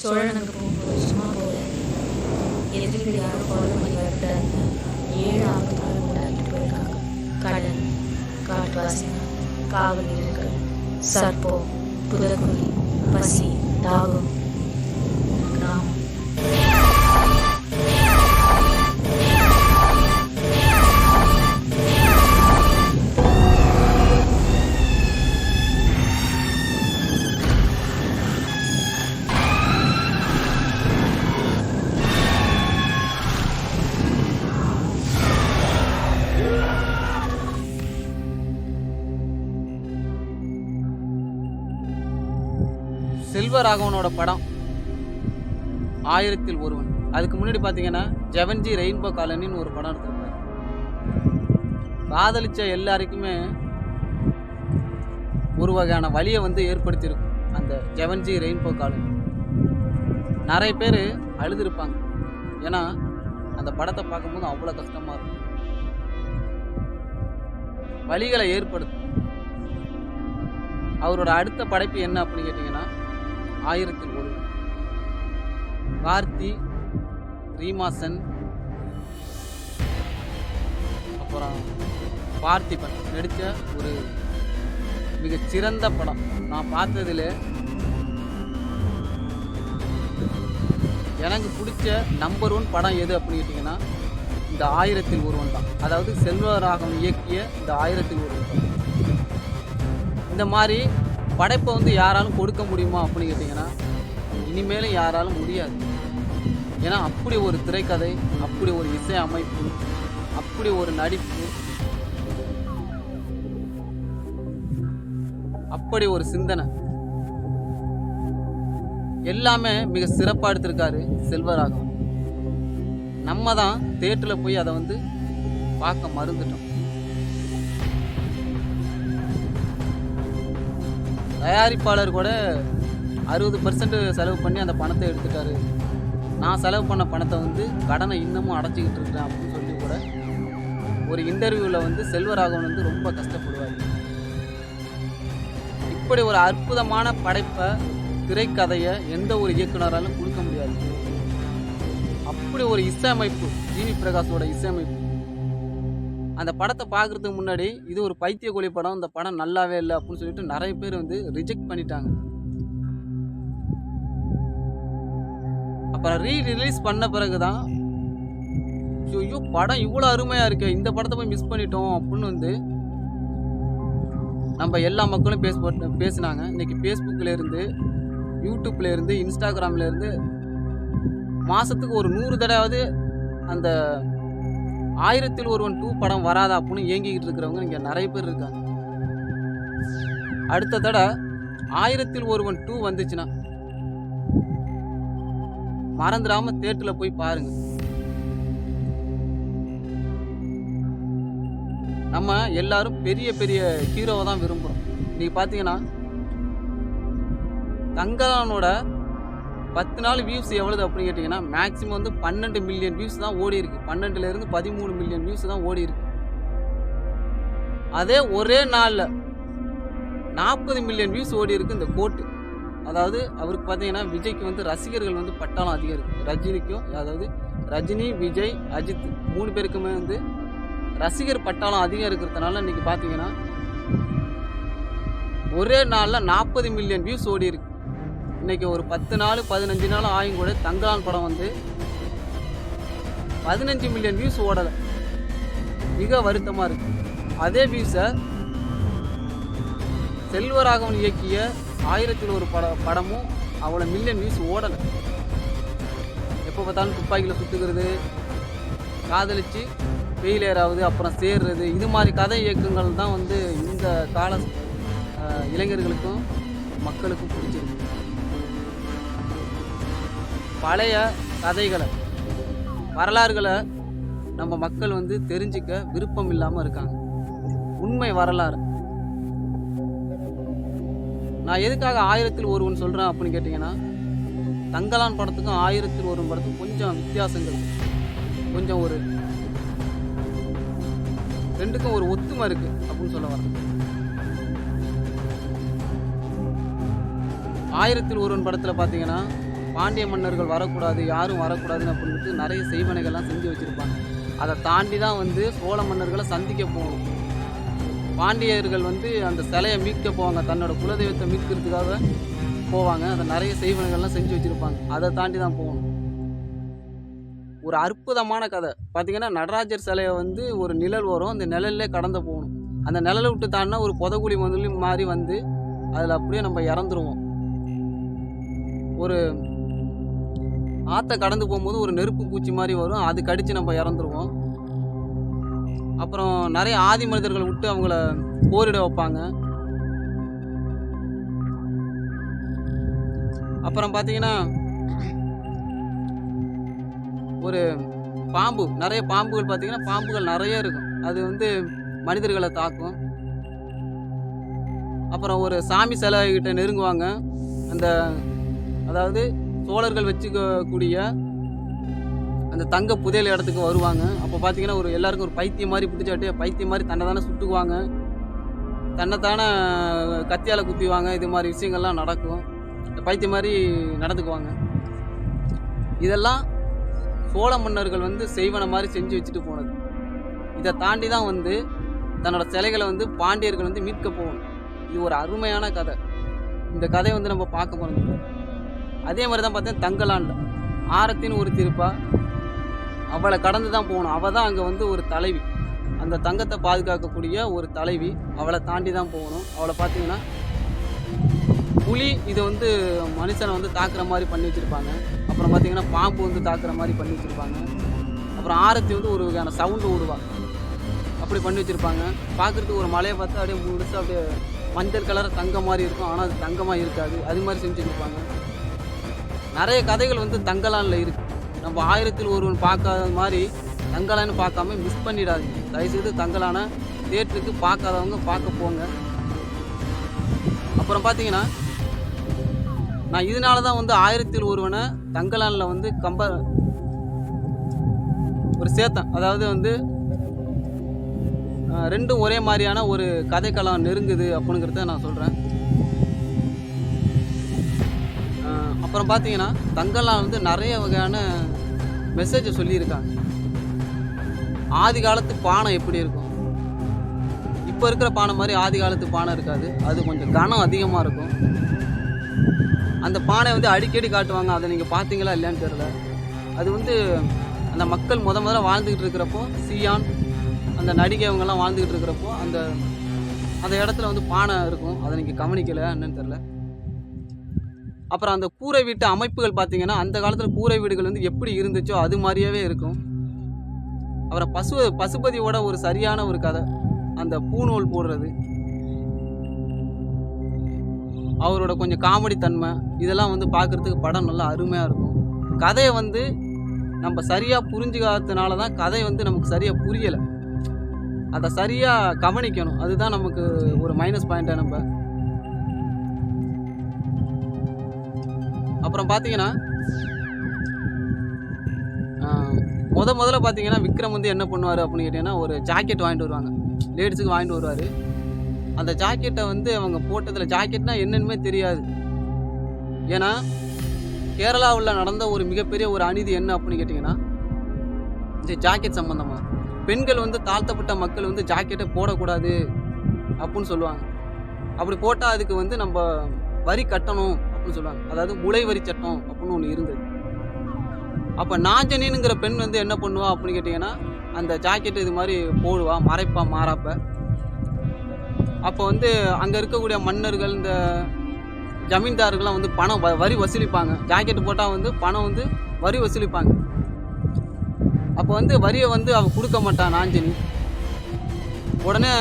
சோழனுக்கு போகும்போது சும்மா போல எதிரிகள் யாரும் கொலை பண்ணி வரக்கூடாதுன்னு ஏழு ஆபத்துகளை உண்டாக்கிட்டு போயிருக்காங்க. கடல் காட்டுவாசிங்க காவல் வீரர்கள் சர்ப்பம் புதக்குழி பசி தாகம் செல்வராகவனோட படம் ஆயிரத்தில் ஒருவன். அதுக்கு முன்னாடி பார்த்தீங்கன்னா ஜெவன்ஜி ரெயின்போ காலனின்னு ஒரு படம் எடுத்திருப்பார். காதலிச்ச எல்லாருக்குமே ஒரு வகையான வழியை வந்து ஏற்படுத்தியிருக்கும் அந்த ஜெவன்ஜி ரெயின்போ காலனி நிறைய பேர் அழுதுருப்பாங்க. ஏன்னா அந்த படத்தை பார்க்கும்போது அவ்வளோ கஷ்டமாக இருக்கும். வழிகளை ஏற்படுத்தும். அவரோட அடுத்த படைப்பு என்ன அப்படின்னு கேட்டிங்கன்னா ஆயிரத்தில் ஒரு. கார்த்தி ரீமாசன் அப்புறம் பார்த்திபன் நடித்த ஒரு மிகச்சிறந்த படம். நான் பார்த்ததுல எனக்கு பிடிச்ச நம்பர் ஒன் படம் எது அப்படின்னு கேட்டிங்கன்னா இந்த ஆயிரத்தில் ஒருவன் தான். அதாவது செல்வராகவன் இயக்கிய இந்த ஆயிரத்தில் ஒருவன் தான். இந்த மாதிரி படைப்பை வந்து யாராலும் கொடுக்க முடியுமா அப்படின்னு கேட்டிங்கன்னா இனிமேலும் யாராலும் முடியாது. ஏன்னா அப்படி ஒரு திரைக்கதை அப்படி ஒரு இசை அமைப்பு அப்படி ஒரு நடிப்பு அப்படி ஒரு சிந்தனை. எல்லாமே மிக சிறப்பாக எடுத்திருக்காரு செல்வராகவன். நம்ம தான் தேட்டரில் போய் அதை வந்து பார்க்க மறந்துட்டோம். தயாரிப்பாளர் கூட அறுபது பர்சன்ட் செலவு பண்ணி அந்த பணத்தை எடுத்துட்டாரு. நான் செலவு பண்ண பணத்தை வந்து கடனை இன்னமும் அடைச்சிக்கிட்டு இருக்கிறேன் அப்படின்னு சொல்லி கூட ஒரு இன்டர்வியூவில் வந்து செல்வராகவன் வந்து ரொம்ப கஷ்டப்படுவார். இப்படி ஒரு அற்புதமான படைப்பை திரைக்கதையை எந்த ஒரு இயக்குனராலும் கொடுக்க முடியாது. அப்படி ஒரு இசையமைப்பு ஜிவி பிரகாஷோட இசையமைப்பு அந்த படத்தை பார்க்குறதுக்கு முன்னாடி இது ஒரு பைத்திய கோழி படம் இந்த படம் நல்லாவே இல்லை அப்படின்னு சொல்லிட்டு நிறைய பேர் வந்து ரிஜெக்ட் பண்ணிட்டாங்க. அப்புறம் ரீ ரிலீஸ் பண்ண பிறகு தான் ஐயோ படம் இவ்வளோ அருமையாக இருக்கு இந்த படத்தை போய் மிஸ் பண்ணிட்டோம் அப்படின்னு வந்து நம்ம எல்லா மக்களும் பேச பேசினாங்க. இன்றைக்கி ஃபேஸ்புக்கிலேருந்து யூடியூப்லேருந்து இன்ஸ்டாகிராம்லேருந்து மாதத்துக்கு ஒரு நூறு தடவையாவது அந்த ஆயிரத்தில் ஒருவன் டூ படம் வராதா அப்படின்னு ஏங்கிக்கிட்டு இருக்கிறவங்க இங்கே நிறைய பேர் இருக்காங்க. அடுத்த தடவை ஆயிரத்தில் ஒருவன் டூ வந்துச்சுன்னா மறந்துடாம தேட்டரில் போய் பாருங்க. நம்ம எல்லாரும் பெரிய பெரிய ஹீரோவை தான் விரும்புகிறோம் நீங்கள் பார்த்தீங்கன்னா தங்கலானோட பத்து நாள் வியூஸ் எவ்வளவு அப்படின்னு கேட்டிங்கன்னா மேக்ஸிமம் வந்து பன்னெண்டு மில்லியன் வியூஸ் தான் ஓடி இருக்கு. பன்னெண்டுலேருந்து பதிமூணு மில்லியன் வியூஸ் தான் ஓடி இருக்கு. அதே ஒரே நாளில் நாற்பது மில்லியன் வியூஸ் ஓடி இருக்கு இந்த கோட்டு அதாவது அவருக்கு பார்த்தீங்கன்னா விஜய்க்கு வந்து ரசிகர்கள் வந்து பட்டாளம் அதிகம் இருக்குது ரஜினிக்கும் அதாவது ரஜினி விஜய் அஜித் மூணு பேருக்குமே வந்து ரசிகர் பட்டாளம் அதிகம் இருக்கிறதுனால இன்றைக்கி பார்த்தீங்கன்னா ஒரே நாளில் நாற்பது மில்லியன் வியூஸ் ஓடி இருக்கு. இன்றைக்கி ஒரு பத்து நாள் பதினஞ்சு நாள் ஆயும் கூட தங்கலான் படம் வந்து பதினஞ்சு மில்லியன் வியூஸ் ஓடலை. மிக வருத்தமாக இருக்கு. அதே வியூஸை செல்வராகவன் இயக்கிய ஆயிரத்தில் ஒரு பட படமும் அவ்வளோ மில்லியன் வியூஸ் ஓடலை. எப்போ பார்த்தாலும் துப்பாக்கியில் சுற்றுக்கிறது காதலிச்சு வெயில் ஏறாவது அப்புறம் சேர்றது இது மாதிரி கதை இயக்கங்கள் தான் வந்து இந்த கால இளைஞர்களுக்கும் மக்களுக்கும் பிடிச்சிருக்கு. பழைய கதைகளை வரலாறுகளை நம்ம மக்கள் வந்து தெரிஞ்சுக்க விருப்பம் இல்லாமல் இருக்காங்க. உண்மை வரலாறு. நான் எதுக்காக ஆயிரத்தில் ஒருவன் சொல்கிறேன் அப்படின்னு கேட்டிங்கன்னா தங்கலான் படத்துக்கும் ஆயிரத்தில் ஒருவன் படத்துக்கும் கொஞ்சம் வித்தியாசங்கள் கொஞ்சம் ஒரு ரெண்டுக்கும் ஒரு ஒத்துமை இருக்குது அப்படின்னு சொல்ல வரேன். ஆயிரத்தில் ஒருவன் படத்தில் பார்த்தீங்கன்னா பாண்டிய மன்னர்கள் வரக்கூடாது யாரும் வரக்கூடாதுன்னு அப்படின்ட்டு நிறைய செய்வனைகள்லாம் செஞ்சு வச்சுருப்பாங்க. அதை தாண்டி தான் வந்து சோழ மன்னர்களை சந்திக்க போகணும். பாண்டியர்கள் வந்து அந்த சிலையை மீட்க போவாங்க தன்னோட குலதெய்வத்தை மீட்கிறதுக்காக போவாங்க. அதை நிறைய செய்வனைகள்லாம் செஞ்சு வச்சுருப்பாங்க. அதை தாண்டி தான் போகணும். ஒரு அற்புதமான கதை. பார்த்திங்கன்னா நடராஜர் சிலையை வந்து ஒரு நிழல் வரும். அந்த நிழல்லே கடந்து போகணும். அந்த நிழலை விட்டு தாண்டினா ஒரு புதகுழி முதலி மாதிரி வந்து அதில் அப்படியே நம்ம இறந்துருவோம். ஒரு ஆற்றை கடந்து போகும்போது ஒரு நெருப்பு பூச்சி மாதிரி வரும். அது கடித்து நம்ம இறந்துருவோம். அப்புறம் நிறைய ஆதி மனிதர்களை விட்டு அவங்கள போரிட வைப்பாங்க. அப்புறம் பார்த்தீங்கன்னா ஒரு பாம்பு நிறைய பாம்புகள் பார்த்தீங்கன்னா பாம்புகள் நிறைய இருக்கும். அது வந்து மனிதர்களை தாக்கும். அப்புறம் ஒரு சாமி சிலை கிட்ட நெருங்குவாங்க. அந்த அதாவது சோழர்கள் வச்சுக்கக்கூடிய அந்த தங்க புதையல் இடத்துக்கு வருவாங்க. அப்போ பார்த்தீங்கன்னா ஒரு எல்லாருக்கும் ஒரு பைத்தியம் மாதிரி பிடிச்சாட்டு பைத்தியம் மாதிரி தன்னை தானே சுட்டுக்குவாங்க. தன்னைத்தானே கத்தியால் குத்திவாங்க இது மாதிரி விஷயங்கள்லாம் நடக்கும். இந்த பைத்தியம் மாதிரி நடந்துக்குவாங்க. இதெல்லாம் சோழ மன்னர்கள் வந்து செய்வன மாதிரி செஞ்சு வச்சுட்டு போனது. இதை தாண்டி தான் வந்து தன்னோட சிலைகளை வந்து பாண்டியர்கள் வந்து மீட்க போகணும். இது ஒரு அருமையான கதை. இந்த கதையை வந்து நம்ம பார்க்க போகிறோம் அதே மாதிரி தான் பார்த்தேன் தங்கலாண்ட ஆரத்தின்னு ஒரு திருப்பா அவளை கடந்து தான் போகணும். அவள் தான் அங்கே வந்து ஒரு தலைவி. அந்த தங்கத்தை பாதுகாக்கக்கூடிய ஒரு தலைவி. அவளை தாண்டி தான் போகணும். அவளை பார்த்தீங்கன்னா புலி இதை வந்து மனுஷனை வந்து தாக்குற மாதிரி பண்ணி வச்சுருப்பாங்க. அப்புறம் பார்த்தீங்கன்னா பாம்பு வந்து தாக்குற மாதிரி பண்ணி வச்சுருப்பாங்க. அப்புறம் ஆரத்தி வந்து ஒரு வகையான சவுண்டு ஊடுவாங்க அப்படி பண்ணி வச்சுருப்பாங்க. பார்க்குறதுக்கு ஒரு மலையை பார்த்தா அப்படியே முடிச்சு அப்படியே மஞ்சள் கலர் தங்கம் மாதிரி இருக்கும். ஆனால் அது தங்கமாக இருக்காது. அது மாதிரி செஞ்சு வச்சுருப்பாங்க. நிறைய கதைகள் வந்து தங்கலானில் இருக்குது நம்ம ஆயிரத்தில் ஒருவன் பார்க்காத மாதிரி தங்கலான்னு பார்க்காம மிஸ் பண்ணிடாதீங்க. தயவுசெய்து தங்கலான தேட்டருக்கு பார்க்காதவங்க பார்க்க போங்க. அப்புறம் பார்த்தீங்கன்னா நான் இதனால தான் வந்து ஆயிரத்தில் ஒருவனை தங்கலானில் வந்து கம்ப ஒரு சேத்தன் அதாவது வந்து ரெண்டும் ஒரே மாதிரியான ஒரு கதைக்களம் நெருங்குது அப்படிங்கிறத நான் சொல்கிறேன் அப்புறம் பார்த்தீங்கன்னா தங்கலான் வந்து நிறைய வகையான மெசேஜை சொல்லியிருக்காங்க. ஆதி காலத்து பானை எப்படி இருக்கும்? இப்போ இருக்கிற பானை மாதிரி ஆதி காலத்து பானை இருக்காது. அது கொஞ்சம் கனம் அதிகமாக இருக்கும். அந்த பானை வந்து அடிக்கடி காட்டுவாங்க. அதை நீங்கள் பார்த்தீங்களா இல்லையான்னு தெரியல. அது வந்து அந்த மக்கள் முத முதல்ல வாழ்ந்துக்கிட்டு இருக்கிறப்போ சியான் அந்த நடிகை அவங்கெல்லாம் வாழ்ந்துக்கிட்டு இருக்கிறப்போ அந்த அந்த இடத்துல வந்து பானை இருக்கும். அதை நீங்கள் கவனிக்கலை என்னன்னு தெரில அப்புறம் அந்த கூரை வீட்டு அமைப்புகள் பார்த்தீங்கன்னா அந்த காலத்தில் கூரை வீடுகள் வந்து எப்படி இருந்துச்சோ அது மாதிரியாவே இருக்கும். அப்புறம் பசு பசுபதியோட ஒரு சரியான ஒரு கதை. அந்த பூநூல் போடுறது. அவரோட கொஞ்சம் காமெடி தன்மை இதெல்லாம் வந்து பார்க்குறதுக்கு படம் நல்லா அருமையாக இருக்கும். கதையை வந்து நம்ம சரியாக புரிஞ்சுக்காததுனால தான் கதை வந்து நமக்கு சரியாக புரியலை. அதை சரியாக கவனிக்கணும். அதுதான் நமக்கு ஒரு மைனஸ் பாயிண்ட்டை நம்ம அப்புறம் பார்த்தீங்கன்னா முத முதல்ல பார்த்தீங்கன்னா விக்ரம் வந்து என்ன பண்ணுவார் அப்படின்னு கேட்டிங்கன்னா ஒரு ஜாக்கெட் வாங்கிட்டு வருவாங்க. லேடிஸுக்கு வாங்கிட்டு வருவார். அந்த ஜாக்கெட்டை வந்து அவங்க போட்டதில் ஜாக்கெட்னா என்னென்னு தெரியாது. ஏன்னா கேரளாவில் நடந்த ஒரு மிகப்பெரிய ஒரு அநீதி என்ன அப்படின்னு கேட்டிங்கன்னா இந்த ஜாக்கெட் சம்மந்தமாக பெண்கள் வந்து தாழ்த்தப்பட்ட மக்கள் வந்து ஜாக்கெட்டை போடக்கூடாது அப்படின்னு சொல்லுவாங்க. அப்படி போட்டால் அதுக்கு வந்து நம்ம வரி கட்டணும். அப்படின்னு சொல்லுவாங்க அதாவது முளை வரி சட்டம் அப்படின்னு ஒன்று இருந்தது. அப்போ நாஞ்சனின்னுங்கிற பெண் வந்து என்ன பண்ணுவா அப்படின்னு கேட்டிங்கன்னா அந்த ஜாக்கெட் இது மாதிரி போடுவா மறைப்பா மாறாப்ப. அப்போ வந்து அங்கே இருக்கக்கூடிய மன்னர்கள் இந்த ஜமீன்தார்கள்லாம் வந்து பணம் வ- வரி வசூலிப்பாங்க. ஜாக்கெட் போட்டால் வந்து பணம் வந்து வரி வசூலிப்பாங்க. அப்போ வந்து வரியை வந்து அவள் கொடுக்க மாட்டான் நாஞ்சனி உடனே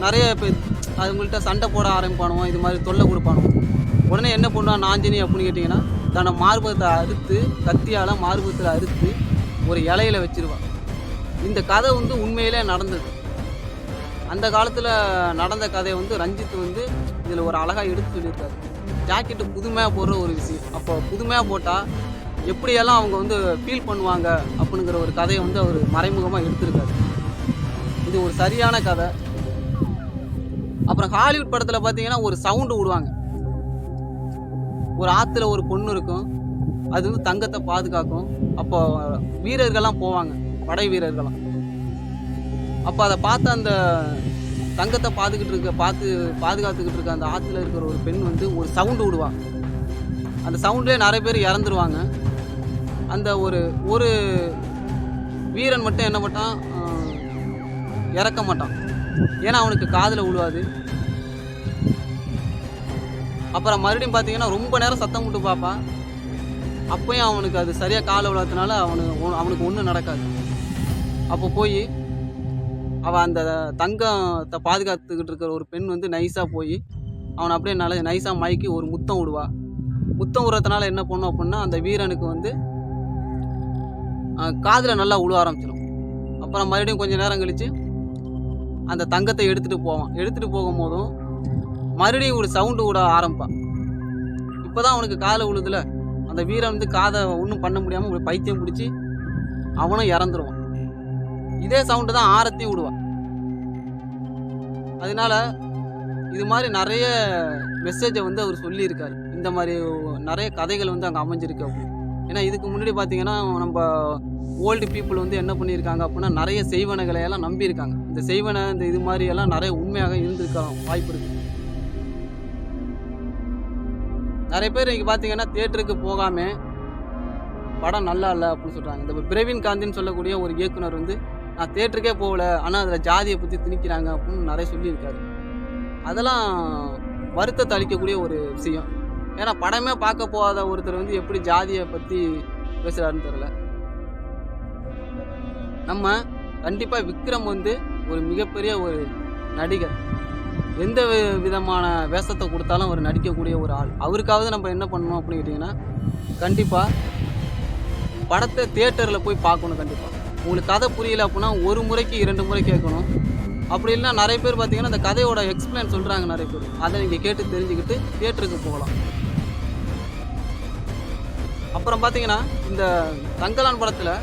நிறைய பேர் அவங்கள்ட்ட சண்டை போட ஆரம்பிப்பானுவோம் இது மாதிரி தொல்லை கொடுப்பானுவோம் உடனே என்ன பண்ணுவான் நாஞ்சினி அப்படின்னு கேட்டிங்கன்னா தன்னை மார்பகத்தை அறுத்து கத்தியால் மார்பகத்தில் அறுத்து ஒரு இலையில வச்சிருவான் இந்த கதை வந்து உண்மையிலே நடந்தது. அந்த காலத்தில் நடந்த கதையை வந்து ரஞ்சித் வந்து இதில் ஒரு அழகாக எடுத்து சொல்லியிருக்காரு. ஜாக்கெட்டு புதுமையாக போடுற ஒரு விஷயம். அப்போ புதுமையாக போட்டால் எப்படியெல்லாம் அவங்க வந்து ஃபீல் பண்ணுவாங்க அப்படிங்கிற ஒரு கதையை வந்து அவர் மறைமுகமாக எடுத்திருக்காரு. இது ஒரு சரியான கதை. அப்புறம் ஹாலிவுட் படத்தில் பார்த்தீங்கன்னா ஒரு சவுண்டு விடுவாங்க. ஒரு ஆற்றுல ஒரு பொண்ணு இருக்கும். அது வந்து தங்கத்தை பாதுகாக்கும். அப்போ வீரர்கள்லாம் போவாங்க. படை வீரர்கள்லாம். அப்போ அதை பார்த்து அந்த தங்கத்தை பார்த்துக்கிட்டு இருக்க பார்த்து பாதுகாத்துக்கிட்டு இருக்க அந்த ஆற்றுல இருக்கிற ஒரு பெண் வந்து ஒரு சவுண்டு விடுவா. அந்த சவுண்ட்லேயே நிறைய பேர் இறந்துருவாங்க. அந்த ஒரு ஒரு வீரன் மட்டும் என்ன பண்ணான் இறக்க மாட்டான். ஏன்னா அவனுக்கு காதில் விழுவாது. அப்புறம் மறுபடியும் பார்த்தீங்கன்னா ரொம்ப நேரம் சத்தம் விட்டு பார்ப்பான். அப்பயும் அவனுக்கு அது சரியாக காலை விழாத்தினால அவனுக்கு ஒ- அவனுக்கு ஒன்றும் நடக்காது. அப்போ போய் அவன் அந்த தங்கத்தை பாதுகாத்துக்கிட்டு இருக்கிற ஒரு பெண் வந்து நைஸாக போய் அவனை அப்படியே நல்ல நைஸாக மயக்கி ஒரு முத்தம் விடுவா. முத்தம் விடுறதுனால என்ன பண்ணும் அப்படின்னா அந்த வீரனுக்கு வந்து காதில் நல்லா உழுவ ஆரம்பிச்சிடும். அப்புறம் மறுபடியும் கொஞ்சம் நேரம் கழித்து அந்த தங்கத்தை எடுத்துகிட்டு போவான். எடுத்துகிட்டு போகும்போதும் மறுபடியும் ஒரு சவுண்டு விட ஆரம்பிப்பான். இப்போ தான் அவனுக்கு காலை உழுதுல அந்த வீரன் வந்து காதை ஒன்றும் பண்ண முடியாமல் ஒரு பைத்தியம் பிடிச்சி அவனும் இறந்துருவான். இதே சவுண்டு தான் ஆரத்தையும் விடுவான். அதனால இது மாதிரி நிறைய மெசேஜை வந்து அவர் சொல்லியிருக்காரு. இந்த மாதிரி நிறைய கதைகள் வந்து அங்கே அமைஞ்சிருக்கு அப்படின்னு. ஏன்னா இதுக்கு முன்னாடி பார்த்தீங்கன்னா நம்ம ஓல்டு பீப்புள் வந்து என்ன பண்ணியிருக்காங்க அப்படின்னா நிறைய செய்வனைகளை எல்லாம் நம்பியிருக்காங்க. இந்த செய்வனை இந்த இது மாதிரி எல்லாம் நிறைய உண்மையாக இருந்திருக்கலாம் வாய்ப்பு இருக்குது நிறைய பேர் இங்கே பார்த்தீங்கன்னா தேட்டருக்கு போகாமல் படம் நல்லா இல்லை அப்படின்னு சொல்கிறாங்க இந்த பிரவீன் காந்தின்னு சொல்லக்கூடிய ஒரு இயக்குனர் வந்து நான் தேட்டருக்கே போகல ஆனால் அதில் ஜாதியை பற்றி திணிக்கிறாங்க அப்படின்னு நிறைய சொல்லியிருக்காரு. அதெல்லாம் வருத்தத்தை அளிக்கக்கூடிய ஒரு விஷயம். ஏன்னா படமே பார்க்க போகாத ஒருத்தர் வந்து எப்படி ஜாதியை பற்றி பேசுகிறாருன்னு தெரில நம்ம கண்டிப்பாக விக்ரம் வந்து ஒரு மிகப்பெரிய ஒரு நடிகர். எந்த விதமான வேஷத்தை கொடுத்தாலும் அவர் நடிக்கக்கூடிய ஒரு ஆள். அவருக்காவது நம்ம என்ன பண்ணணும் அப்படின்னு கேட்டிங்கன்னா கண்டிப்பாக படத்தை தேட்டரில் போய் பார்க்கணும் கண்டிப்பாக உங்களுக்கு கதை புரியல அப்படின்னா ஒரு முறைக்கு இரண்டு முறை கேட்கணும். அப்படி இல்லைனா நிறைய பேர் பார்த்தீங்கன்னா அந்த கதையோட எக்ஸ்பிளைன் சொல்கிறாங்க நிறைய பேர். அதை நீங்கள் கேட்டு தெரிஞ்சுக்கிட்டு தேட்டருக்கு போகலாம். அப்புறம் பார்த்தீங்கன்னா இந்த தங்கலான் படத்தில்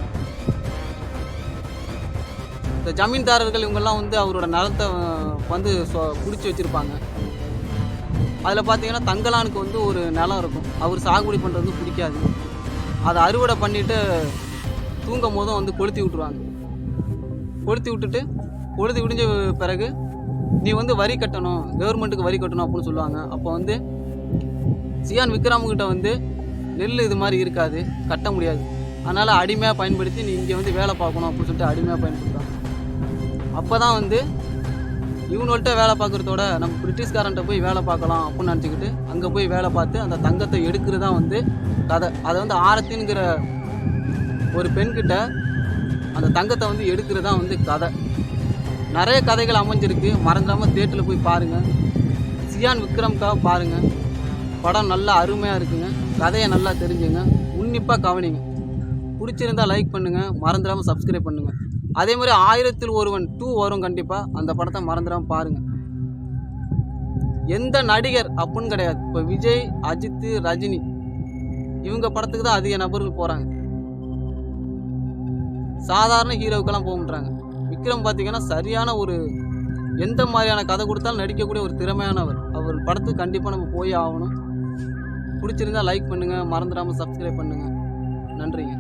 இந்த ஜமீன்தாரர்கள் இவங்கெல்லாம் வந்து அவரோட நிலத்தை வந்து பிடிச்சி வச்சுருப்பாங்க. அதில் பார்த்தீங்கன்னா தங்கலானுக்கு வந்து ஒரு நிலம் இருக்கும். அவர் சாகுபடி பண்ணுறது வந்து பிடிக்காது. அதை அறுவடை பண்ணிவிட்டு தூங்கும் போதும் வந்து கொளுத்தி விட்ருவாங்க கொளுத்தி விட்டுட்டு கொளுத்தி விடிஞ்ச பிறகு நீ வந்து வரி கட்டணும் கவர்மெண்ட்டுக்கு வரி கட்டணும் அப்படின்னு சொல்லுவாங்க. அப்போ வந்து சியான் விக்ரம்கிட்ட வந்து நெல் இது மாதிரி இருக்காது கட்ட முடியாது. அதனால் அடிமையாக பயன்படுத்தி நீ இங்கே வந்து வேலை பார்க்கணும் அப்படின்னு சொல்லிட்டு அடிமையாக பயன்படுத்துவாங்க. அப்போ தான் வந்து இவங்கள்ட்ட வேலை பார்க்குறதோட நம்ம பிரிட்டிஷ்காரன்ட்ட போய் வேலை பார்க்கலாம் அப்படின்னு நினச்சிக்கிட்டு அங்கே போய் வேலை பார்த்து அந்த தங்கத்தை எடுக்கிறது தான் வந்து கதை. அதை வந்து ஆரத்தின்கிற ஒரு பெண்கிட்ட அந்த தங்கத்தை வந்து எடுக்கிறது தான் வந்து கதை. நிறைய கதைகள் அமைஞ்சிருக்கு. மறந்துடாமல் தேட்டரில் போய் பாருங்கள் சியான் விக்ரம்காக பாருங்கள் படம் நல்லா அருமையாக இருக்குங்க. கதையை நல்லா தெரிஞ்சுங்க. உன்னிப்பாக கவனிங்க. பிடிச்சிருந்தா லைக் பண்ணுங்கள் மறந்துடாமல் சப்ஸ்கிரைப் பண்ணுங்கள் அதே மாதிரி ஆயிரத்தில் ஒருவன் டூ வரும் கண்டிப்பாக அந்த படத்தை மறந்துடாமல் பாருங்கள் எந்த நடிகர் அப்புடின்னு கிடையாது. இப்போ விஜய் அஜித் ரஜினி இவங்க படத்துக்கு தான் அதிக நபர்கள் போகிறாங்க சாதாரண ஹீரோவுக்கெல்லாம் போக மாட்டாங்க விக்ரம் பார்த்தீங்கன்னா சரியான ஒரு எந்த மாதிரியான கதை கொடுத்தாலும் நடிக்கக்கூடிய ஒரு திறமையானவர். அவர் படத்துக்கு கண்டிப்பாக நம்ம போய் ஆகணும். பிடிச்சிருந்தா லைக் பண்ணுங்கள் மறந்துடாமல் சப்ஸ்கிரைப் பண்ணுங்கள் நன்றிங்க.